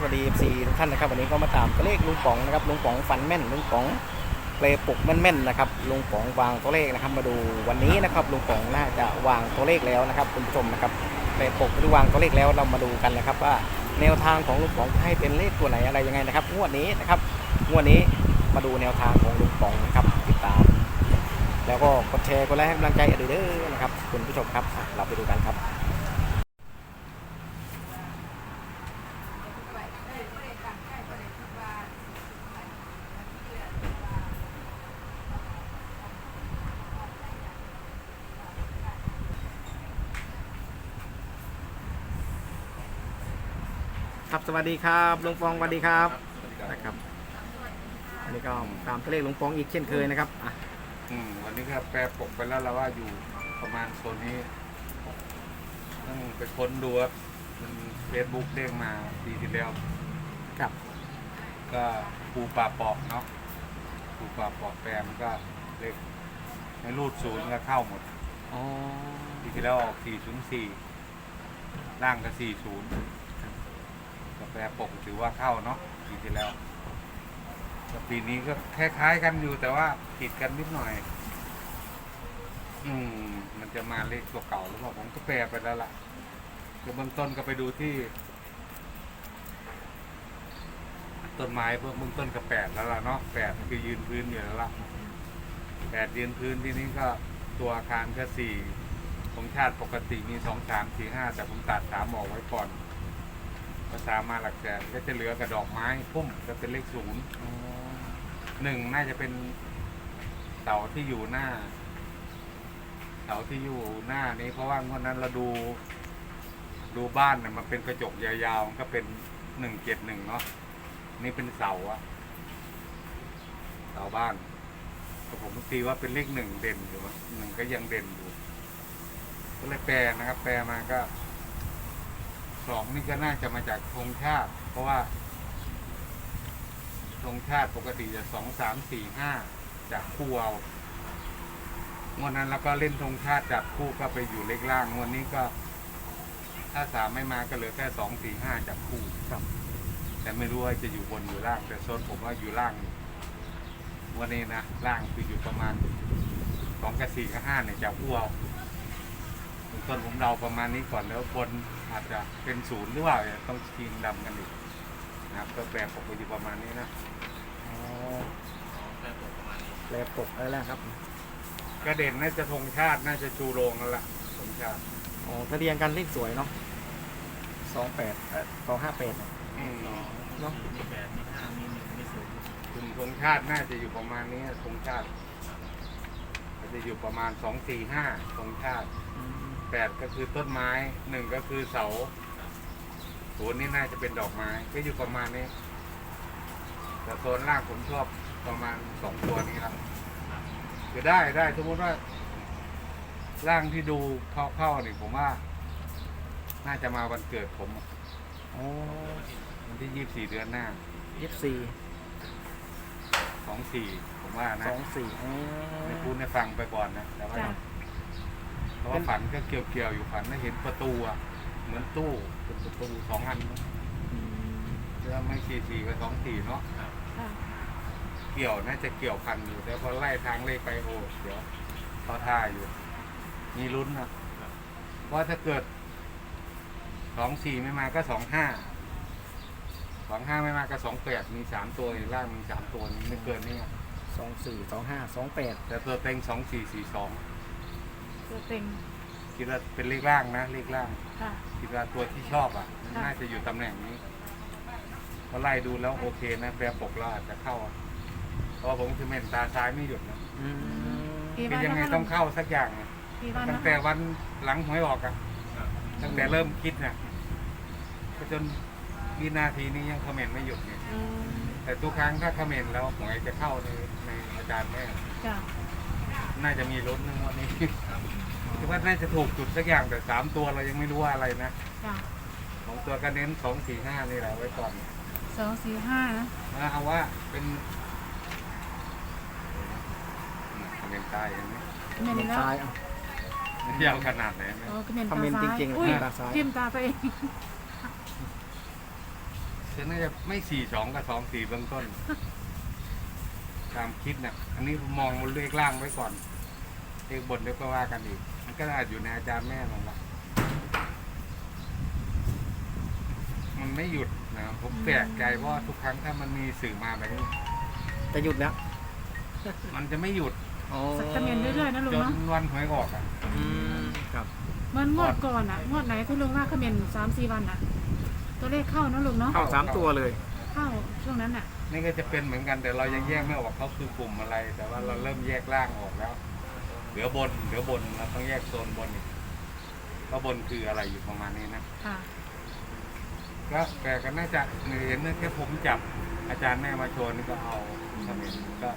สวัสดีสี่ทุกท่านนะครับวันนี้ก็มาตามตัวเลขลุงป๋องนะครับลุงป๋องฟันแม่นลุงป๋องเปลปลุกแม่นๆนะครับลุงป๋องวางตัวเลขนะครับมาดูวันนี้นะครับลุงป๋องน่าจะวางตัวเลขแล้วนะครับคุณผู้ชมนะครับเปลปลุกหรือวางตัวเลขแล้วเรามาดูกันนะครับ ว่าแนวทางของลุงป๋องให้เป็นเลขตัวไหนอะไรยังไงนะครับงวดนี้นะครับงวดนี้มาดูแนวทางของลุงป๋องนะครับติดตาม แล้วก็กดแชร์กดไลค์ให้กำลังใจอดีเด้อนะครับคุณผู้ชมครับเราไปดูกันครับ สวัสดีครับลุงปองสวัสดีครับนะครับอันนี้ก็ตามตัวเลขลุงปองอีกเช่นเคยนะครับอะอืมวันนี้ก็แปรปกไปแล้วเราว่าอยู่ประมาณโซนนี้ต้องไปค้นดูว่ามันเฟซบุ๊กเด้งมาปีที่แล้ว ครับก็ปูป่าปอกเนาะปูป่าปอกแปรมันก็เลขในรูดศูนย์ก็เข้าหมดอ๋อปีที่แล้วออก404ล่างก็40ก็ แปรปกถือว่าเข้าเนาะปีที่แล้วก็ปีนี้ก็คล้ายๆกันอยู่แต่ว่าผิดกันนิดหน่อย อืม มันจะมาเลขตัวเก่าหรือเปล่าผมก็แปลไปแล้วล่ะคือเบื้องต้นก็ไปดูที่ ต้นไม้เบื้องต้นก็แปดแล้วล่ะเนาะแปดคือยืนพื้นอยู่แล้วล่ะแปดยืนพื้นที่นี้ก็ตัวอาคารก็สี่ของชาติปกติมีสองสามสี่ห้าแต่ผมตัดสามออกไว้ก่อน ภาษามาหลักแสนก็จะเหลือกระดอกไม้พุ่มก็เป็นเลขศูนย์อ๋อหนึ่งน่าจะเป็นเสาที่อยู่หน้าเสาที่อยู่หน้านี้ เพราะว่างวดนั้นเราดู ดูบ้านเนี่ยมันเป็นกระจกยาวๆมันก็เป็นหนึ่งเจ็ดหนึ่งเนาะนี่เป็นเสาอะเสาบ้านแต่ผมตีว่าเป็นเลขหนึ่งเด่นอยู่มั้งหนึ่งก็ยังเด่นอยู่ก็เลยแปลนะครับ แปลมาก็ สองนี่ก็น่าจะมาจากธงชาติ เพราะว่าธงชาติปกติจะสองสามสี่ห้าจากคู่เอางวดนั้นแล้วก็เล่นธงชาติจับคู่ก็ไปอยู่เลขล่างงวดนี้ก็ ถ้าสามไม่มาก็เหลือแค่สองสี่ห้าจับคู่ครับ แต่ไม่รู้ว่าจะอยู่บนอยู่ล่างแต่โซนผมว่าอยู่ล่างวันนี้นะล่างคืออยู่ประมาณสองกับสี่กับห้าเนี่ยจับคู่เอาต้นผมเดาประมาณนี้ก่อนแล้วบน อาจจะเป็นศูนย์หรือว่าต้องชิงดำกันอีกนะครับก็แปลผมไปอยู่ประมาณนี้นะอ๋อแปลปกอะไรแล้วครับกระเด็นน่าจะธงชาติน่าจะชูโรงนั่นแหละธงชาติอ๋อถ้าเรียงกันเลขสวยเนาะสองแปดเอ่อสองห้าแปดเนาะกลุ่มธงชาติน่าจะอยู่ประมาณนี้ธงชาติก็จะอยู่ประมาณสองสี่ห้าธงชาติอืม แปดก็คือต้นไม้หนึ่งก็คือเสาศูนย์นี่น่าจะเป็นดอกไม้ก็อยู่ประมาณนี้ แต่โซนล่างผมชอบประมาณสองตัวนี้ครับคือได้ได้สมมติว่าร่างที่ดูเข้าๆนี่ผมว่า น่าจะมาวันเกิดผมอ๋อวันที่ยี่สิบสี่เดือนหน้ายี่สิบสี่สองสี่ผมว่านะสองสี่อ๋อไม่พูดให้ฟังไปก่อนนะแต่ว่าจ้ะ เพราะว่าฝันก็เกี่ยวๆอยู่ฝันได้เห็นประตูอะเหมือนตู้เป็นประตูสองอันอืมแล้วไม่สี่สี่กับสองสี่เนาะค่ะเกี่ยวน่าจะเกี่ยวพันอยู่แต่พอไล่ทางเลขไปโอ้เดี๋ยวต่อท่าอยู่ มีลุ้นนะว่าถ้าเกิดสองสี่ไม่มาก็สองห้าสองห้าไม่มาก็สองแปดมีสามตัวในล่างมีสามตัวนี้ไม่เกินนี่สองสี่สองห้าสองแปดแต่ตัวเต็งสองสี่สี่สอง ตัวเต็งคิดว่าเป็นเลขล่างนะเลขล่าง ค่ะ คิดว่าตัวที่ชอบอะค่ะ น่าจะอยู่ตำแหน่งนี้ก็ไล่ดูแล้วโอเคนะแปรปกเราอาจจะเข้าอะเพราะว่าผมคือเมนตาซ้ายไม่หยุดนะอืมกี่คือวันยังไงนะคะต้องเข้าสักอย่างอะกี่วันตั้นะงแต่คะวันหลังหวยออกอะตั้งแต่เริ่มคิดนะก็จนวินาทีนี้ยังคอมเมนต์ไม่หยุดไงอืมแต่ทุกครั้งถ้าคอมเมนต์แล้วหวยจะเข้าในในอาจารย์แม่ จ้ะ น่าจะมีลุ้นนึงวันนี้คิดว่าน่าจะถูกจุดสักอย่างแต่สามตัวเรายังไม่รู้ว่าอะไรนะจ้ะสองตัวก็เน้นสองสี่ห้านี่แหละไว้ก่อนสองสี่ห้านะเอาว่าเป็นคอมเมนต์ใต้เห็นไหมเมนเป็นแล้วซ้ายเอา ยาวขนาดไหนไหมโอ้ก็เมนคอมเมนต์ตาซ้ายจริงๆอุ้ยตาซ้าย จิ้มตาตัวเองคือน่าจะไม่สี่สองกับสองสี่เบื้องต้น ตามคิดเนี่ยอันนี้มองบนเลขล่างไว้ก่อนเลขบนเดี๋ยวก็ว่ากันอีก มันก็อาจอยู่ในอาจารย์แม่มันละมันไม่หยุดนะผมแปลกใจเพราะว่าทุกครั้งถ้ามันมีสื่อมาแบบนี้ จะหยุดแล้วมันจะไม่หยุดอ๋อสักกระเมียนเรื่อยๆนะลุงจนเนาะวันหวยออกอะอืมครับเหมันงวดก่อนอะงวดไหนที่ลุงว่าเขมรสามสี่วันอะ ตัวเลขเข้านะลุงเนาะเข้าสามตัวเลย เข้าช่วงนั้นอะ นี่ก็จะเป็นเหมือนกันแต่เรายังแยกไม่ออกเขาคือกลุ่มอะไร แต่ว่าเราเริ่มแยกร่างออกแล้ว เหลือบนเหลือบนเราต้องแยกโซนบนอีกว่าบนคืออะไรอยู่ประมาณนี้นะค่ะ ก็แต่ก็น่าจะเห็นแค่ผมจับอาจารย์แม่มาโชว์นี่ก็เอาเขมรก็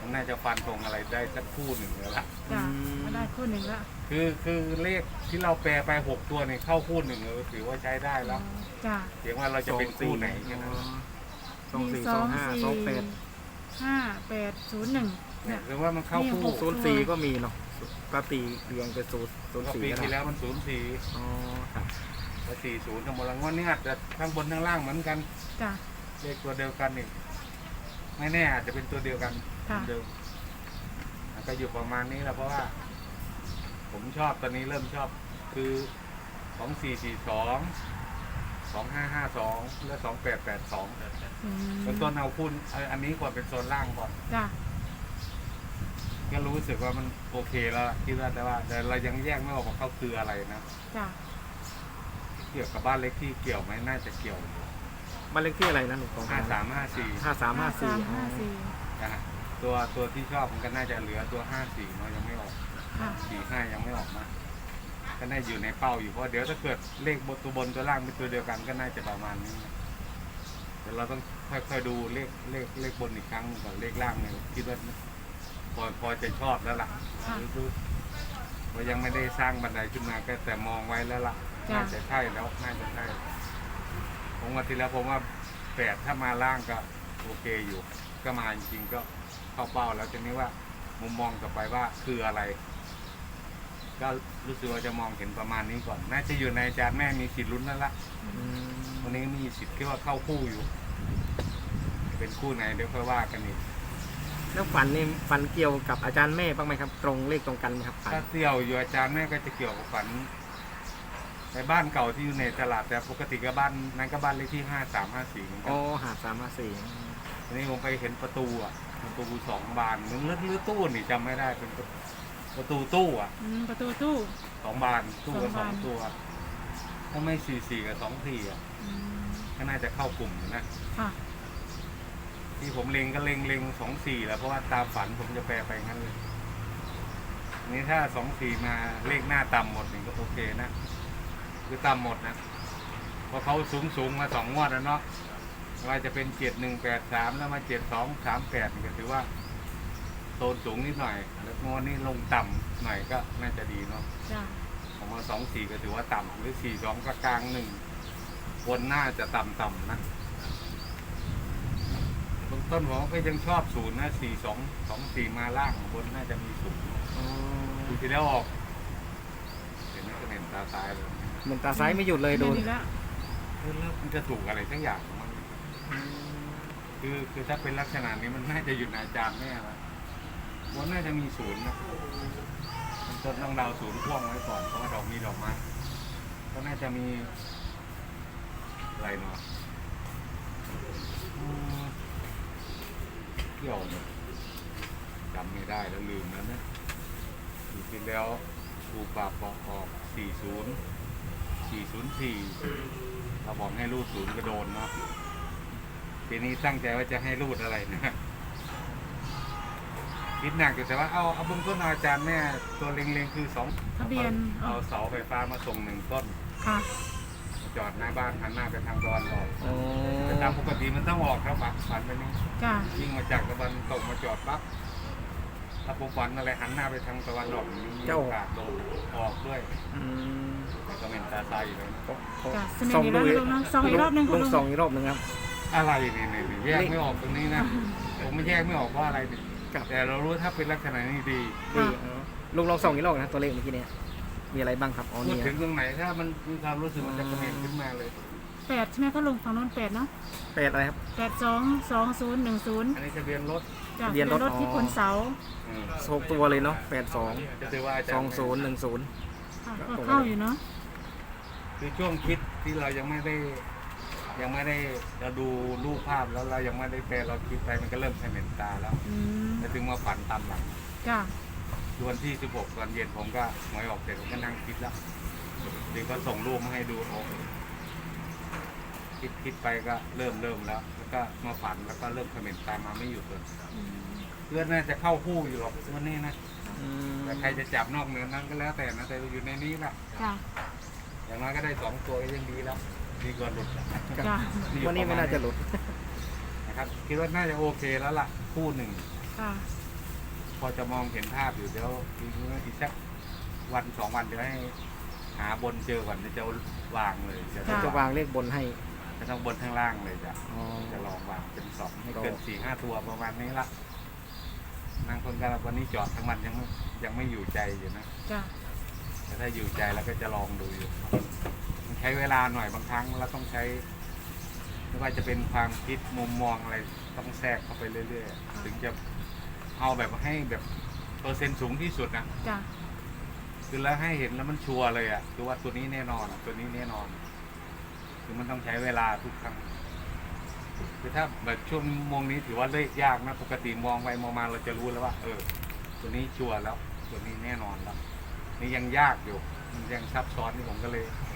มันน่าจะฟันตรงอะไรได้สักคู่หนึ่งแล้วละจ้ะอืมก็ได้คู่หนึ่งละคือคือเลขที่เราแปลไปหกตัวนี่เข้าคู่หนึ่งเออถือว่าใช้ได้แล้วจ้ะเพียงว่าเราจะเป็นคู่ไหนแค่นั้น สองสี่สองห้าสองแปดห้าแปดศูนย์หนึ่งเนี่เนี่ยย หรือว่ามันเข้าคู่นี่หกศูนย์สี่ก็มีเนาะปกติเรียงเป็นศูนย์ศูนย์ก็สี่ปีก็ที่ได้แล้วมันศูนย์สี่อ๋อครับแล้วสี่ศูนย์ทั้งหมดแล้วงวดนี้อาจจะทั้งบนทั้งล่างเหมือนกันจ้ะ เลขตัวเดียวกันอีกไม่แน่อาจจะเป็นตัวเดียวกันค่ะ เดิมอะก็อยู่ประมาณนี้แหละเพราะว่า ผมชอบตอนนี้เริ่มชอบคือสองสี่สี่สอง สองห้าห้าสองและสองแปดแปดสองอืมเป็นต้นเอาคุณเอาอันนี้ก่อนเป็นโซนล่างก่อน จ้ะก็รู้สึกว่ามันโอเคแล้วล่ะคิดว่าแต่ว่าแต่เรายังแยกไม่ออกว่าเขาคืออะไรนะจ้ะเกี่ยวกับบ้านเล็กที่เกี่ยวไหมน่าจะเกี่ยวบ้านเลขที่อะไรนะหนูของห้าสามห้าสี่ห้าสามห้าสี่ห้าสี่นะฮะตัวตัวที่ชอบมันก็น่าจะเหลือตัวห้าสี่เนาะยังไม่ออกค่ะสี่ห้ายังไม่ออกมา ก็น่าอยู่ในเป้าอยู่เพราะเดี๋ยวถ้าเกิดเลขบนตัวบนตัวล่างเป็นตัวเดียวกันก็น่าจะประมาณนี้นะเดี๋ยวเราต้องค่อยๆดูเลขเลขเลขบนอีกครั้งก่อนเลขล่างเนี่ยคิดว่าพอพอจะชอบแล้วล่ะค่ะดูๆเรายังไม่ได้สร้างบันไดขึ้นมาก็แต่มองไว้แล้วล่ะจ้ะ น่าจะใช่แล้วน่าจะใช่ผมวันที่แล้วผมว่าแปดถ้ามาล่างก็โอเคอยู่ ก็มาจริงๆก็เข้าเป้าแล้วทีนี้ว่ามุมมองต่อไปว่าคืออะไร ก็รู้สึกว่าจะมองเห็นประมาณนี้ก่อน น่าจะอยู่ในอาจารย์แม่มีสิทธิ์ลุ้นแล้วละอืมวันนี้มีสิทธิ์ที่ว่าเข้าคู่อยู่ เป็นคู่ไหนเดี๋ยวค่อยว่ากันอีกแล้วฝันนี่ฝันเกี่ยวกับอาจารย์แม่บ้างไหมครับ ตรงเลขตรงกันไหมครับฝันถ้าเที่ยวอยู่อาจารย์แม่ก็จะเกี่ยวกับฝันในบ้านเก่าที่อยู่ในตลาดแต่ปกติก็บ้านนั้นก็บ้านเลขที่ห้าสามห้าสี่เหมือนกัอ๋นอหาสามห้าสี่ทีนี้ผมไปเห็นประตูอะประตูสองบานหรือหรือตู้นี่จำไม่ได้เป็นประ ประตูตู้อะอืมประตูตู้ สองบานตู้กับสสอองงบาน ตัว ถ้าไม่สี่สี่กับสองสี่อะอืมก็น่าจะเข้ากลุ่มอยู่นะค่ะที่ผมเล็งก็เล็งเล็งสองสี่แหล้วเพราะว่าตามฝันผมจะแปลไปงั้นเลยอันนี้ถ้าสองสี่มาเลขหน้าต่ำหมดนี่ก็โอเคนะคือต่ำหมดนะเพราะเขาสูงสูงมาสองงวดแล้วเนาะไม่ว่าจะเป็นเจ็ดหนึ่งแปดสามแล้วมาเจ็ดสองสามแปดนี่ก็ถือว่า โซนสูงนิดหน่อยแล้วงวดนี้ลงต่ำหน่อยก็น่าจะดีเนาะจ้ะผมว่าสองสี่ก็ถือว่าต่ำหรือสี่สองก็กลางหนึ่งบนหน้าจะต่ำต่ำๆนะเบื้องต้นผมก็ยังชอบศูนย์นะสี่สองสองสี่มาล่างบนน่าจะมีศูนย์อ๋อดูทีแล้วออกเห็นไหมก็เห็นตาตายเลยเหมือนตาซ้ายไม่หยุดเลยโดนอีกแล้วเออแล้วมันจะถูกอะไรทั้งอย่างของมันคือคือถ้าเป็นลักษณะนี้มันน่าจะอยู่ในอาจารย์แน่ละ ว่าน่าจะมีศูนย์นะมันต้นต้องดาวศูนย์พ่วงไว้ก่อนเพราะว่าดอกมีดอกไม้ก็น่าจะมีอะไรเนาะเกี่ยวเนี่ยจำไม่ได้แล้วลืมแล้วนะอยู่ที่แล้วครูปราบปอกออก 40 404เราบอกให้รูดศูนย์ก็โดนเนาะปีนี้ตั้งใจว่าจะให้รูดอะไรนะ คิดหนักอยู่แต่ว่าเอาเอาเบื้องต้นเอาอาจารย์แม่ตัวเล็งๆคือสองทะเบียน เอาเสาไฟฟ้ามาส่งหนึ่งต้น ค่ะ จอดหน้าบ้านหันหน้าไปทางตะวันออกอ๋อแต่ตามปกติมันต้องออกครับฝันฝันไปนี้จ้ะวิ่งมาจากตะวันตกมาจอดปั๊บถ้าผมฝันอะไรหันหน้าไปทางตะวันออกนี่มีโอกาสโดนออกด้วยอืมแต่ก็เป็นตาไซเลยนะจ้ะสมัยนี้แล้วนะลุงเนาะส่องอีกรอบหนึงลคุณงลุงสองอีกรอบหนึ่งครับ อะไรนี่นี่นี่แยกไม่ออกตรงนี้นะ ผมไม่แยกไม่ออกว่าอะไรนี่ ครับ แต่เรารู้ถ้าเป็นลักษณะนี้ดีดีอ๋อลุงลองส่องอีกรอบนะตัวเลขเมื่อกี้เนี่ยมีอะไรบ้างครับอ๋อพูดเนี่ย ถึงตรงไหนถ้ามันมีความรู้สึกมันจะกระเด็นขึ้นมาเลย แปดใช่ไหมถ้าลงฝั่งโน้นแปดเนาะแปดอะไรครับ แปดสองสองศูนย์หนึ่งศูนย์อันนี้ทะเบียนรถจากทะเบียนรถรถที่อ๋อคนเสาอืมหกตัวเลยเนาะแปดสองจะถือว่าอาจารสองศูนย์หนึ่งศูนย์ ค่ะครับก็เข้าอยู่เนาะคือช่วงคิดที่เรายังไม่ได้ ยังไม่ได้เราดูรูปภาพแล้วเรายังไม่ได้แปลเราคิดไปมันก็เริ่มเขม็นตาแล้วอืมแล้วถึงมาฝันตามหลังจ้ะวันที่ 16 ตอนเย็นผมก็หวยออกเสร็จผมก็นั่งคิดแล้วเดี๋ยวก็ส่งรูปมาให้ดูโอ้คิดคิดไปก็เริ่มเริ่มแล้ว แล้วก็มาฝันแล้วก็เริ่มเขม็นตามมาไม่หยุดเลยอืมเพื่อนน่าจะเข้าคู่อยู่หรอกวันนี้นะอืมแต่ใครจะจับนอกเหนือนั้นก็แล้วแต่นะแต่อยู่ในนี้แหละจ้ะอย่างน้อยก็ได้สองตัวก็ยังดีแล้ว ดีกว่าหลุดอะจ้ะวันนี้ไม่น่าจะหลุด นะครับคิดว่าน่าจะโอเคแล้วล่ะ คู่หนึ่ง ค่ะพอจะมองเห็นภาพอยู่เดี๋ยวอีกอีกสักวันสองวันเดี๋ยวให้หาบนเจอก่อนเดี๋ยวจะวางเลยจะจ้ะจะวางเลขบนให้จะต้องบนข้างล่างเลยจ้ะอ๋อ จะลองวางเป็นสองไม่ก็เกินสี่ห้าตัวประมาณนี้ละนางคนกันวันนี้จอดทั้งวันยังไม่ยังไม่อยู่ใจอยู่นะจ้ะแต่ถ้าอยู่ใจแล้วก็จะลองดูอยู่มัน ใช้เวลาหน่อยบางครั้งเราต้องใช้ไม่ว่าจะเป็นความคิดมุมมองอะไรต้องแทรกเข้าไปเรื่อยๆ ถึงจะเอาแบบให้แบบเปอร์เซ็นต์สูงที่สุดนะจ้ะคือแล้วให้เห็นแล้วมันชัวร์เลยอะคือว่าตัวนี้แน่นอนอะตัวนี้แน่นอน คือมันต้องใช้เวลาทุกครั้งคือถ้าแบบช่วงโมงนี้ถือว่าเลขยากนะปกติมองไปมองมาเราจะรู้แล้วว่า เออ ตัวนี้ชัวร์แล้ว ตัวนี้แน่นอนแล้วนี่ยังยากอยู่ มันยังซับซ้อนนี่ผมก็เลยยัง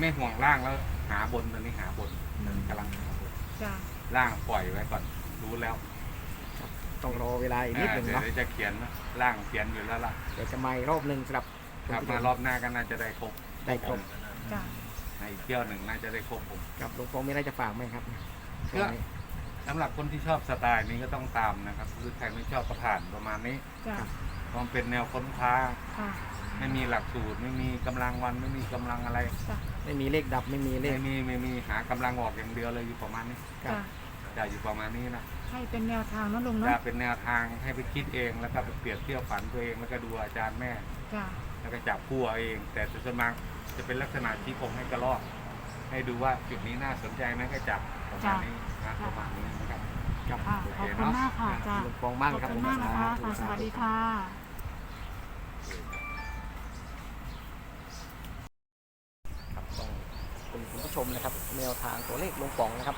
ไม่ห่วงล่างแล้วหาบนตอนนี้หาบนกำลังหาบนจ้ะล่างปล่อยไว้ก่อนรู้แล้วต้องรอเวลาอีกนิดหนึ่งเดี๋ยวเนาะเดี๋ยวจะเขียนนะล่างเขียนอยู่แล้วล่ะเดี๋ยวจะมาอีกรอบหนึ่งสำหรับครับมารอบหน้าก็น่าจะได้ครบได้ครบจ้ะในอีกเที่ยวหนึ่งน่าจะได้ครบผมกับหลวงพ่อมีอะไรจะฝากไหมครับเพื่อสำหรับคนที่ชอบสไตล์นี้ก็ต้องตามนะครับ หรือใครไม่ชอบก็ผ่านประมาณนี้จ้ะเพราะ มันเป็นแนวค้นคว้า ค่ะ ไม่มีหลักสูตร ไม่มีกำลังวันไม่มีกำลังอะไรจ้ะไม่มีเลขดับไม่มีเลไม่ข มีไม่มีหากำลังออกอย่างเดียวเลยอยู่ประมาณนี้ครับจ้ะจะอยู่ประมาณนี้นะให้เป็นแนวทางเนาะลุงจะเนาะเป็นแนวทางให้ไปคิดเองแล้วก็ไปเปรียบเทียบฝันตัวเองแล้วก็ดูอาจารย์แม่ จ้ะแล้วก็จับคู่เอาเอง แต่ส่วนมากจะเป็นลักษณะที่ผมให้กระลอก ให้ดูว่าจุดนี้น่าสนใจไหมก็จับประมาณนี้นะประมาณนี้นะครับครับค่ะขอบคุณมากค่ะจ้ะหลวงพ่อบ้างขอบครับคุณมากนะคะค่ะสวัสดีค่ะ ชมนะครับแนวทางตัวเลขลุงป๋องนะครับ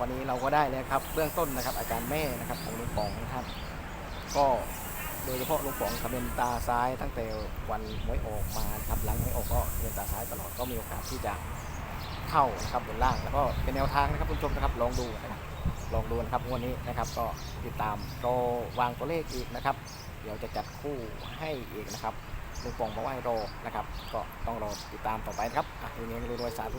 วันนี้เราก็ได้แล้วครับเบื้องต้นนะครับ อาจารแม่นะครับของลุงป๋องนะครับ ก็โดยเฉพาะลุงป๋องทำเป็นตาซ้ายตั้งแต่วันหวยออกมานครับหลังหวยออกก็เป็นตาซ้ายตลอดก็มีโอกาสที่จะเข้านะครับบนล่างแล้วก็เป็นแนวทางนะครับคุณผู้ชมนะครับลองดูนะครับลองดูนะครับงวดนี้นะครับก็ติดตามรอวางตัวเลขอีกนะครับ เดี๋ยวจะจัดคู่ให้อีกนะครับลุงปองบอกว่าให้รอนะครับ ก็ต้องรอติดตามต่อไปนะครับอะทีนี้รวยๆสาธุ